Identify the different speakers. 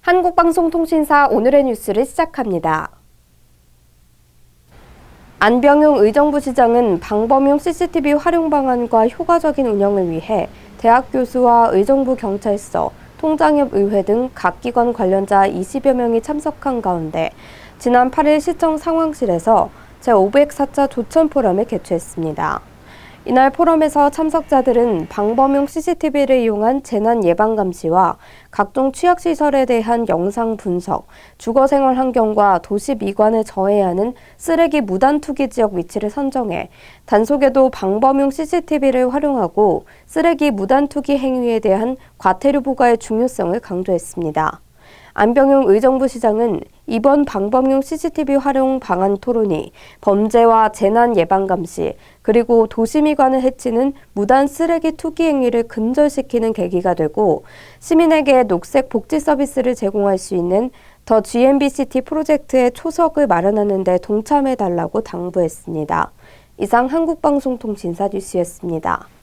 Speaker 1: 한국방송통신사 오늘의 뉴스를 시작합니다. 안병용 의정부 시장은 방범용 CCTV 활용 방안과 효과적인 운영을 위해 대학 교수와 의정부 경찰서, 통장협 의회 등 각 기관 관련자 20여 명이 참석한 가운데 지난 8일 시청 상황실에서 제504차 조천 포럼을 개최했습니다. 이날 포럼에서 참석자들은 방범용 CCTV를 이용한 재난 예방 감시와 각종 취약 시설에 대한 영상 분석, 주거 생활 환경과 도시 미관을 저해야 하는 쓰레기 무단 투기 지역 위치를 선정해 단속에도 방범용 CCTV를 활용하고 쓰레기 무단 투기 행위에 대한 과태료 부과의 중요성을 강조했습니다. 안병용 의정부 시장은 이번 방범용 CCTV 활용 방안 토론이 범죄와 재난 예방 감시 그리고 도시미관을 해치는 무단 쓰레기 투기 행위를 근절시키는 계기가 되고 시민에게 녹색 복지 서비스를 제공할 수 있는 더 GMBCT 프로젝트의 초석을 마련하는 데 동참해 달라고 당부했습니다. 이상 한국방송통신사 뉴스였습니다.